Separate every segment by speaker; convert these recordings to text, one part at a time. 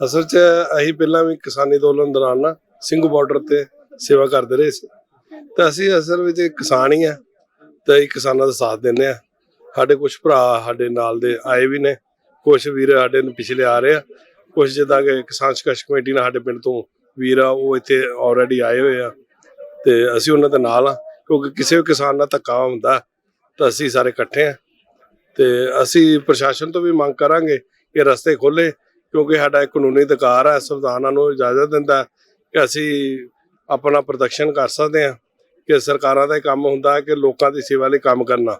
Speaker 1: ਅਸਲ 'ਚ ਅਸੀਂ ਪਹਿਲਾਂ ਵੀ ਕਿਸਾਨੀ ਅੰਦੋਲਨ ਦੌਰਾਨ ਨਾ ਸਿੰਘ ਬਾਰਡਰ ਤੇ ਸੇਵਾ ਕਰਦੇ ਰਹੇ ਸੀ। ਤਾਂ ਅਸੀਂ ਅਸਲ ਵਿੱਚ ਕਿਸਾਨ ਹੀ ਆ ਤੇ ਅਸੀਂ ਕਿਸਾਨਾਂ ਦਾ ਸਾਥ ਦਿੰਦੇ ਆ। ਸਾਡੇ ਕੁਝ ਭਰਾ ਸਾਡੇ ਨਾਲ ਦੇ ਆਏ ਵੀ ਨੇ ਕੁਝ ਵੀਰ ਸਾਡੇ ਨੂੰ ਪਿਛਲੇ ਆ ਰਹੇ ਆ। ਕੁਝ ਜਿੱਦਾਂ ਕਿ ਕਿਸਾਨ ਸੰਘਰਸ਼ ਕਮੇਟੀ ਨਾਲ ਸਾਡੇ ਪਿੰਡ ਤੋਂ ਵੀਰ ਆ, ਉਹ ਇੱਥੇ ਆਲਰੇਡੀ ਆਏ ਹੋਏ ਆ ਤੇ ਅਸੀਂ ਉਹਨਾਂ ਦੇ ਨਾਲ ਆ, ਕਿਉਂਕਿ ਕਿਸੇ ਵੀ ਕਿਸਾਨ ਨਾਲ ਧੱਕਾ ਹੁੰਦਾ, ਤਾਂ ਅਸੀਂ ਸਾਰੇ ਇਕੱਠੇ ਆ। ਤੇ ਅਸੀਂ ਪ੍ਰਸ਼ਾਸਨ ਤੋਂ ਵੀ ਮੰਗ ਕਰਾਂਗੇ ਕਿ ਰਸਤੇ ਖੋਲੇ ਕਿਉਂਕਿ ਸਾਡਾ ਇੱਕ ਕਾਨੂੰਨੀ ਅਧਿਕਾਰ ਹੈ ਸੰਵਿਧਾਨ ਨੂੰ ਇਜਾਜ਼ਤ ਦਿੰਦਾ ਕਿ ਅਸੀਂ ਆਪਣਾ ਪ੍ਰੋਟੈਕਸ਼ਨ ਕਰ ਸਕਦੇ ਹਾਂ ਕਿ ਸਰਕਾਰਾਂ ਦਾ ਕੰਮ ਹੁੰਦਾ ਹੈ ਕਿ ਲੋਕਾਂ ਦੀ ਸੇਵਾ ਲਈ ਕੰਮ ਕਰਨਾ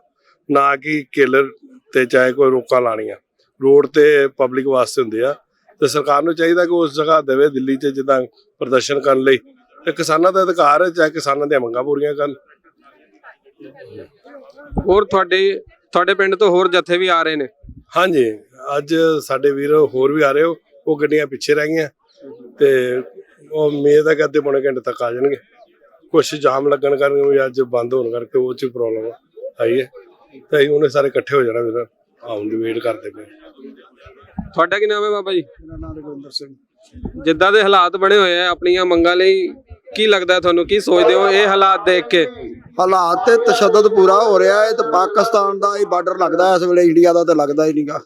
Speaker 1: ਨਾ ਕਿ ਕੇਲਰ ਤੇ ਚਾਹੇ ਕੋਈ ਰੋਕਾਂ ਲਾਣੀਆਂ ਰੋਡ ਤੇ ਪਬਲਿਕ ਵਾਸਤੇ ਹੁੰਦੇ ਆ ਤੇ ਸਰਕਾਰ ਨੂੰ ਚਾਹੀਦਾ ਕਿ ਉਸ ਜਗ੍ਹਾ ਦੇਵੇ ਦਿੱਲੀ 'ਚ ਜਿੱਦਾਂ ਪ੍ਰਦਰਸ਼ਨ ਕਰਨ ਲਈ। ਤੇ ਕਿਸਾਨਾਂ ਦਾ ਅਧਿਕਾਰ ਹੈ ਚਾਹੇ ਕਿਸਾਨਾਂ ਦੀਆਂ ਮੰਗਾਂ ਪੂਰੀਆਂ ਕਰਨ।
Speaker 2: ਹੋਰ ਤੁਹਾਡੇ ਤੁਹਾਡੇ ਪਿੰਡ ਤੋਂ ਹੋਰ ਜਥੇ ਵੀ ਆ ਰਹੇ ਨੇ?
Speaker 1: ਹਾਂਜੀ। ਅੱਜ ਸਾਡੇ ਵੀਰ ਹੋਰ ਵੀ ਆ ਰਹੇ ਹੋ ਉਹ ਗੱਡੀਆਂ ਪਿੱਛੇ ਰਹਿ ਗਈਆਂ। ਤੇ ਉਹ ਉਮੀਦ ਹੈ ਕਿ ਅੱਧੇ ਪੌਣੇ ਘੰਟੇ ਤੱਕ ਆ ਜਾਣਗੇ। ਕੁਛ ਜਾਮ ਲੱਗਣ ਕਾਰਨ ਵੀ ਅੱਜ ਬੰਦ ਹੋਣ ਕਰਕੇ ਉਹ ਚ ਪ੍ਰੋਬਲਮ ਆਈ ਹੈ। ਤੇ ਅਸੀਂ ਉਹਨੇ ਸਾਰੇ ਇਕੱਠੇ ਹੋ ਜਾਣਾ ਵੀਰ ਆਉਣ ਦੀ ਵੇਟ ਕਰਦੇ ਪਏ।
Speaker 2: ਤੁਹਾਡਾ ਕੀ ਨਾਮ ਹੈ ਬਾਬਾ ਜੀ?
Speaker 3: ਮੇਰਾ ਨਾਮ ਰਗਵਿੰਦਰ ਸਿੰਘ।
Speaker 2: ਜਿੱਦਾਂ ਦੇ ਹਾਲਾਤ ਬਣੇ ਹੋਏ ਆ ਆਪਣੀਆਂ ਮੰਗਾਂ ਲਈ ਕੀ ਲੱਗਦਾ ਤੁਹਾਨੂੰ? ਕੀ ਸੋਚਦੇ ਹੋ ਇਹ ਹਾਲਾਤ ਦੇਖ ਕੇ?
Speaker 3: ਹਾਲਾਤ ਤੇ ਤਸ਼ੱਦਦ ਪੂਰਾ ਹੋ ਰਿਹਾ ਹੈ ਤੇ ਪਾਕਿਸਤਾਨ ਦਾ ਹੀ ਬਾਰਡਰ ਲੱਗਦਾ ਇਸ ਵੇਲੇ ਇੰਡੀਆ ਦਾ ਤੇ ਲੱਗਦਾ ਹੀ ਨਹੀਂਗਾ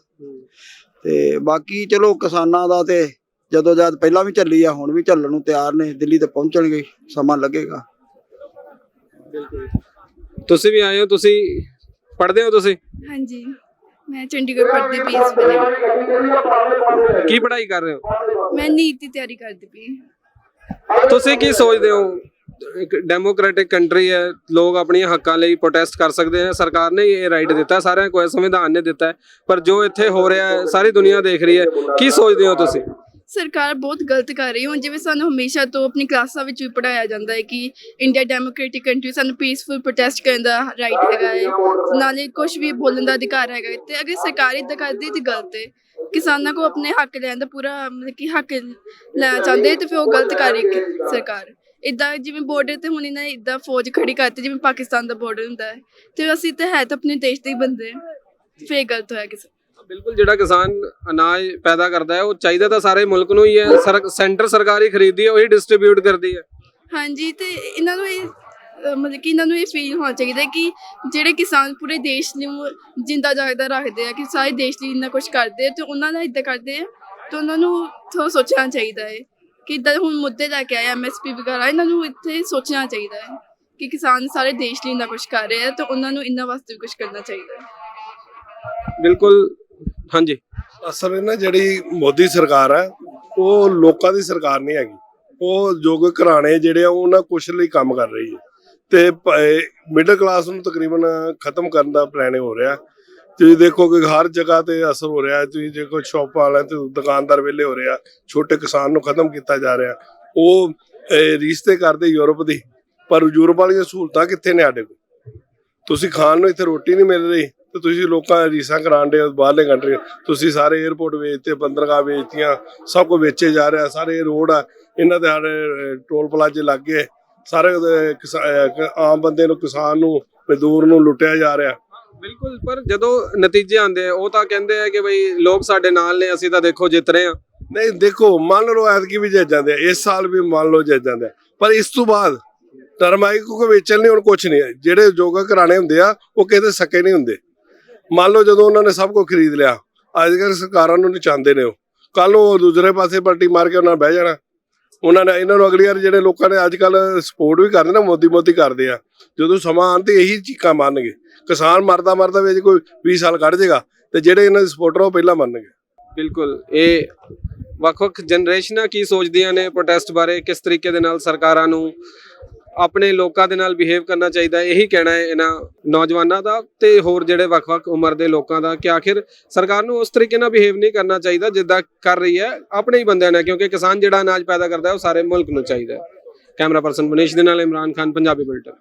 Speaker 3: ਤੇ ਬਾਕੀ ਚਲੋ ਕਿਸਾਨਾਂ ਦਾ ਤੇ ਜਦੋਂ ਜਦ ਪਹਿਲਾਂ ਵੀ ਚੱਲੀ ਆ ਹੁਣ ਵੀ ਚੱਲਣ ਨੂੰ ਤਿਆਰ ਨੇ ਦਿੱਲੀ ਤੇ ਪਹੁੰਚਣਗੇ ਸਮਾਂ ਲੱਗੇਗਾ।
Speaker 2: ਤੁਸੀਂ ਵੀ ਆਏ ਹੋ ਤੁਸੀਂ ਪੜ੍ਹਦੇ ਹੋ ਤੁਸੀਂ?
Speaker 4: ਹਾਂਜੀ ਮੈਂ ਚੰਡੀਗੜ੍ਹ ਪੜ੍ਹਦੀ ਪਈ ਇਸ ਵੇਲੇ
Speaker 2: ਕੀ ਪੜ੍ਹਾਈ ਕਰ ਰਹੇ ਹੋ?
Speaker 4: ਮੈਂ ਨੀਟ ਦੀ ਤਿਆਰੀ ਕਰਦੀ ਪਈ
Speaker 2: ਤੁਸੀਂ ਕੀ ਸੋਚਦੇ ਹੋ? ਇੱਕ ਡੈਮੋਕ੍ਰੈਟਿਕ ਕੰਟਰੀ ਹੈ, ਲੋਕ ਆਪਣੀਆਂ ਹੱਕਾਂ ਲਈ ਪ੍ਰੋਟੈਸਟ ਕਰ ਸਕਦੇ ਹਨ ਸਰਕਾਰ ਨੇ ਇਹ ਰਾਈਟ ਦਿੱਤਾ, ਸਾਰਿਆਂ ਕੋਈ ਸੰਵਿਧਾਨ ਨੇ ਦਿੱਤਾ ਹੈ। ਪਰ ਜੋ ਇੱਥੇ ਹੋ ਰਿਹਾ ਹੈ, ਸਾਰੀ ਦੁਨੀਆ ਦੇਖ ਰਹੀ ਹੈ। ਕੀ ਸੋਚਦੇ ਹੋ ਤੁਸੀਂ?
Speaker 4: ਸਰਕਾਰ ਬਹੁਤ ਗਲਤ ਕਰ ਰਹੀ ਹੈ। ਹੁਣ ਜਿਵੇਂ ਸਾਨੂੰ ਹਮੇਸ਼ਾ ਤੋਂ ਆਪਣੀ ਕਲਾਸਾਂ ਵਿੱਚ ਵੀ ਪੜਾਇਆ ਜਾਂਦਾ ਹੈ ਕਿ ਇੰਡੀਆ ਡੈਮੋਕ੍ਰੈਟਿਕ ਕੰਟਰੀ ਸਾਨੂੰ ਪੀਸਫੁਲ ਪ੍ਰੋਟੈਸਟ ਕਰਨ ਦਾ ਰਾਈਟ ਹੈਗਾ ਹੈ। ਨਾਲੇ ਕੁਝ ਵੀ ਬੋਲਣ ਦਾ ਅਧਿਕਾਰ ਹੈਗਾ ਹੈ। ਤੇ ਅਗਰ ਸਰਕਾਰ ਇਦਾਂ ਕਰਦੀ ਤੇ ਗਲਤ ਹੈ। ਕਿਸਾਨਾਂ ਕੋ ਆਪਣੇ ਹੱਕ ਲੈਣ ਦਾ ਪੂਰਾ ਮਤਲਬ ਕਿ ਹੱਕ ਲੈਣਾ ਚਾਹੁੰਦੇ ਤੇ ਫਿਰ ਉਹ ਗਲਤ ਕਰ ਰਹੀ ਹੈ ਸਰਕਾਰ। ਇਦਾਂ ਜਿਵੇਂ ਬਾਰਡਰ ਤੇ ਹੁਣ ਇਹਨਾਂ ਇਦਾਂ ਫੌਜ ਖੜੀ ਕਰਤੀ ਜਿਵੇਂ ਪਾਕਿਸਤਾਨ ਦਾ ਬਾਰਡਰ ਹੁੰਦਾ ਹੈ ਤੇ ਅਸੀਂ ਤਾਂ ਹੈ ਤਾਂ ਆਪਣੇ ਦੇਸ਼ ਦੇ ਹੀ ਬੰਦੇ ਹਾਂ। ਫਿਰ ਗਲਤ ਹੋਇਆ ਕਿਸੇ
Speaker 2: ਬਿਲਕੁਲ ਜਿਹੜਾ ਕਿਸਾਨ ਅਨਾਜ ਪੈਦਾ ਕਰਦਾ ਹੈ ਉਹ ਚਾਹੀਦਾ ਤਾਂ ਸਾਰੇ ਮੁਲਕ ਨੂੰ ਹੀ ਹੈ ਸਰ- ਸੈਂਟਰ ਸਰਕਾਰ ਹੀ ਖਰੀਦਦੀ ਹੈ ਉਹੀ ਡਿਸਟ੍ਰੀਬਿਊਟ ਕਰਦੀ ਹੈ
Speaker 4: ਹਾਂਜੀ ਤੇ ਇਹਨਾਂ ਨੂੰ ਇਹ ਅਹ ਮਤਲਬ ਕਿ ਇਹਨਾਂ ਨੂੰ ਇਹ ਫੀਲ ਹੋਣਾ ਚਾਹੀਦਾ ਹੈ ਕਿ ਜਿਹੜੇ ਕਿਸਾਨ ਪੂਰੇ ਦੇਸ਼ ਨੂੰ ਜਿੰਦਾ ਜਾਗਦਾ ਰੱਖਦੇ ਆ ਕਿ ਸਾਰੇ ਦੇਸ਼ ਲਈ ਇੰਨਾ ਕੁਝ ਕਰਦੇ ਆ ਤੇ ਉਹਨਾਂ ਦਾ ਇਦਾਂ ਕਰਦੇ ਆ ਤੇ ਉਹਨਾਂ ਨੂੰ ਥੋੜਾ ਸੋਚਣਾ ਚਾਹੀਦਾ ਹੈ ਕਿ ਇਦਾਂ ਹੁਣ ਮੁੱਦੇ ਲੈ ਕੇ ਆਏ ਐਮਐਸਪੀ ਵਗੈਰਾ ਇਹਨਾਂ ਨੂੰ ਇੱਥੇ ਸੋਚਣਾ ਚਾਹੀਦਾ ਹੈ ਕਿ ਕਿਸਾਨ ਸਾਰੇ ਦੇਸ਼ ਲਈ ਇੰਨਾ ਕੁਝ ਕਰ ਰਹੇ ਆ ਤੇ ਉਹਨਾਂ ਨੂੰ ਇਹਨਾਂ ਵਾਸਤੇ ਵੀ ਕੁਝ ਕਰਨਾ ਚਾਹੀਦਾ ਹੈ।
Speaker 2: ਬਿਲਕੁਲ ਹਾਂਜੀ।
Speaker 1: ਅਸਲ ਵਿੱਚ ਨਾ ਜਿਹੜੀ ਮੋਦੀ ਸਰਕਾਰ ਹੈ ਉਹ ਲੋਕਾਂ ਦੀ ਸਰਕਾਰ ਨਹੀਂ ਹੈਗੀ। ਉਹ ਜੋਗ ਘਰਾਣੇ ਜਿਹੜੇ ਆ ਉਹਨਾਂ ਕੁਛ ਲਈ ਕੰਮ ਕਰ ਰਹੀ ਹੈ। ਤੇ ਮਿਡਲ ਕਲਾਸ ਨੂੰ ਤਕਰੀਬਨ ਖਤਮ ਕਰਨ ਦਾ ਪਲਾਨ ਹੋ ਰਿਹਾ। ਤੁਸੀਂ ਦੇਖੋ ਕਿ ਹਰ ਜਗ੍ਹਾ ਤੇ ਅਸਰ ਹੋ ਰਿਹਾ ਤੁਸੀਂ ਜੇ ਕੋਈ ਸ਼ਾਪ ਵਾਲਾ ਤੇ ਦੁਕਾਨਦਾਰ ਵਿਹਲੇ ਹੋ ਰਿਹਾ ਛੋਟੇ ਕਿਸਾਨ ਨੂੰ ਖਤਮ ਕੀਤਾ ਜਾ ਰਿਹਾ। ਉਹ ਰਿਸ਼ਤੇ ਕਰਦੇ ਯੂਰਪ ਦੀ। ਪਰ ਯੂਰਪ ਵਾਲੀਆਂ ਸਹੂਲਤਾਂ ਕਿੱਥੇ ਨੇ ਸਾਡੇ ਕੋਲ? ਤੁਸੀਂ ਖਾਣ ਨੂੰ ਇੱਥੇ ਰੋਟੀ ਨਹੀਂ ਮਿਲ ਰਹੀ। ਤੇ ਤੁਸੀਂ ਲੋਕਾਂ ਰੀਸਾਂ ਕਰਾਉਂਦੇ ਹੋ ਬਾਹਰਲੇ ਕੰਟਰੀ ਤੁਸੀਂ ਸਾਰੇ 에어ਪੋਰਟ ਵੇਚਤੇ, ਬੰਦਰਗਾਹ ਵੇਚਤੀਆਂ। ਸਭ ਕੁਝ ਵੇਚੇ ਜਾ ਰਿਹਾ। ਸਾਰੇ ਰੋਡ ਆ। ਇਹਨਾਂ ਦੇ ਸਾਡੇ ਟੋਲ ਪਲਾਜ਼ੇ ਲੱਗ। ਗਏ ਸਾਰੇ ਉਹਦੇ ਆਮ ਬੰਦੇ ਨੂੰ, ਕਿਸਾਨ ਨੂੰ, ਮਜ਼ਦੂਰ ਨੂੰ ਲੁੱਟਿਆ ਜਾ ਰਿਹਾ।
Speaker 2: ਬਿਲਕੁਲ, ਪਰ ਜਦੋਂ ਨਤੀਜੇ ਆਉਂਦੇ ਆ, ਉਹ ਤਾਂ ਕਹਿੰਦੇ ਆ ਕਿ ਬਈ ਲੋਕ ਸਾਡੇ ਨਾਲ ਨੇ, ਅਸੀਂ ਤਾਂ ਦੇਖੋ ਜਿੱਤ ਰਹੇ ਆ
Speaker 1: ਨਹੀਂ, ਦੇਖੋ, ਮੰਨ ਲਓ ਐਤਕੀ ਵੀ ਜਿੱਤ ਜਾਂਦੇ ਆ, ਇਸ ਸਾਲ ਵੀ ਮੰਨ ਲਓ ਜਿੱਤ ਜਾਂਦੇ ਪਰ ਇਸ ਤੋਂ ਬਾਅਦ ਟਰਮਾਈ ਕੋ ਵੇਚਣ ਲਈ ਹੁਣ ਕੁਝ ਨਹੀਂ ਜਿਹੜੇ ਯੋਗਾ ਕਰਾਣੇ ਹੁੰਦੇ ਆ, ਉਹ ਕਿਤੇ ਸਕੇ ਨਹੀਂ ਹੁੰਦੇ। ਮੰਨ ਲਓ ਜਦੋਂ ਉਹਨਾਂ ਨੇ ਸਭ ਕੁਝ ਖਰੀਦ ਲਿਆ, ਅੱਜ ਕੱਲ੍ਹ ਸਰਕਾਰਾਂ ਨੂੰ ਨਚਾਉਂਦੇ ਨੇ ਉਹ। ਕੱਲ ਨੂੰ ਉਹ ਦੂਸਰੇ ਪਾਸੇ ਪਲਟੀ ਮਾਰ ਕੇ ਉਹਨਾਂ ਨੇ ਬਹਿ ਜਾਣਾ। ਉਹਨਾਂ ਨੇ ਇਹਨਾਂ ਨੂੰ ਅਗਲੀ ਵਾਰ ਜਿਹੜੇ ਲੋਕਾਂ ਨੇ ਅੱਜ ਕੱਲ ਸਪੋਰਟ ਵੀ ਕਰਦੇ ਨਾ, ਮੋਦੀ ਮੋਦੀ ਕਰਦੇ ਆ। ਜਦੋਂ ਸਮਾਂ ਆਉਣ ਤੇ ਇਹੀ ਚੀਕਾਂ ਮਾਰਨਗੇ। ਕਿਸਾਨ ਮਰਦਾ ਮਰਦਾ ਵਿੱਚ ਕੋਈ 20 ਸਾਲ ਕੱਢ ਜੇਗਾ ਤੇ ਜਿਹੜੇ ਇਹਨਾਂ ਦੇ ਸਪੋਰਟਰ ਉਹ ਪਹਿਲਾਂ ਮੰਨਣਗੇ।
Speaker 2: ਬਿਲਕੁਲ। ਇਹ ਵੱਖ-ਵੱਖ ਜਨਰੇਸ਼ਨਾਂ ਕੀ ਸੋਚਦੀਆਂ ਨੇ ਪ੍ਰੋਟੈਸਟ ਬਾਰੇ, ਕਿਸ ਤਰੀਕੇ ਦੇ ਨਾਲ ਸਰਕਾਰਾਂ ਨੂੰ ਆਪਣੇ ਲੋਕਾਂ ਦੇ ਨਾਲ ਬਿਹੇਵ ਕਰਨਾ ਚਾਹੀਦਾ ਹੈ। ਇਹੀ ਕਹਿਣਾ ਹੈ ਇਹਨਾਂ ਨੌਜਵਾਨਾਂ ਦਾ ਤੇ ਹੋਰ ਜਿਹੜੇ ਵੱਖ-ਵੱਖ ਉਮਰ ਦੇ ਲੋਕਾਂ ਦਾ ਕਿ ਆਖਿਰ ਸਰਕਾਰ ਨੂੰ ਉਸ ਤਰੀਕੇ ਨਾਲ ਬਿਹੇਵ ਨਹੀਂ ਕਰਨਾ ਚਾਹੀਦਾ ਜਿੱਦਾਂ ਕਰ ਰਹੀ ਹੈ ਆਪਣੇ ਹੀ ਬੰਦਿਆਂ ਨਾਲ, ਕਿਉਂਕਿ ਕਿਸਾਨ ਜਿਹੜਾ ਅਨਾਜ ਪੈਦਾ ਕਰਦਾ ਹੈ, ਉਹ ਸਾਰੇ ਮੁਲਕ ਨੂੰ ਚਾਹੀਦਾ ਹੈ ਕੈਮਰਾ ਪਰਸਨ ਮਨੀਸ਼ ਦੇ ਨਾਲ ਇਮਰਾਨ ਖਾਨ, ਪੰਜਾਬੀ ਬੁਲਟਨ